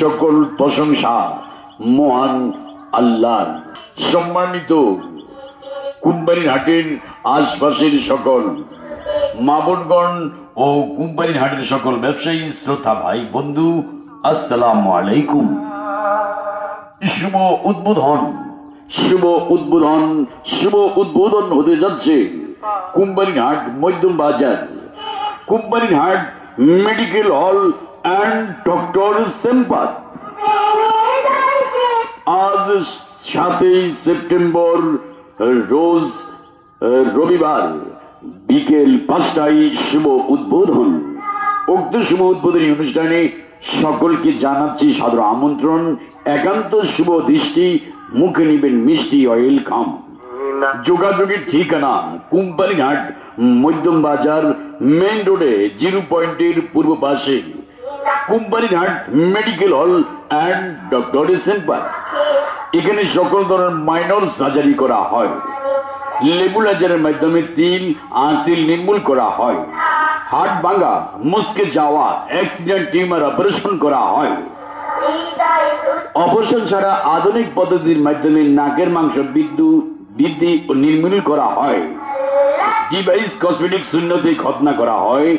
সকল প্রশংসা মহান আল্লাহ সম্মানিত কুম্বারির হাটের আশপাশের সকল, মাবনগণ ও কুম্বারির হাটের সকল ব্যবসায়ী, শ্রোতা, ভাই, বন্ধু, আসসালামু আলাইকুম। শুভ উদ্বোধন শুভ উদ্বোধন শুভ উদ্বোধন হতে যাচ্ছে কুম্বারির হাট মধ্যম বাজার। কুম্বারির হাট মেডিকেল হল অ্যান্ড ডক্টর সেম্পার আজ সাতই সেপ্টেম্বর, রোজ রবিবার, বিকেল পাঁচটায় শুভ উদ্বোধন। উক্ত শুভ উদ্বোধনী অনুষ্ঠানে সকলকে জানাচ্ছি সাদর আমন্ত্রণ, একান্ত শুভ দৃষ্টি, মুখে নিবেন মিষ্টি অয়েল খাম যোগাযোগের ঠিকানা কোম্পানিঘাট মধ্যম বাজার, মেইন রোডে জিরো পয়েন্টের পূর্ব পাশে। Companyghat medical hall and doctor centre. এখানে সকল ধরনের মাইনর সার্জারি করা হয়। লেবুলাজারের মাধ্যমে তিল আসিল নির্মূল করা হয়। হাট ভাঙা মুসকে যাওয়া, অ্যাক্সিডেন্ট টিউমার অপারেশন করা হয়। অপারেশন ছাড়া আধুনিক পদ্ধতির মাধ্যমে নাকের মাংস, বিদ্যুৎ বৃদ্ধি ও নির্মূল করা হয়। ডিভাইস কসমেটিক শূন্যতে খতনা করা হয়।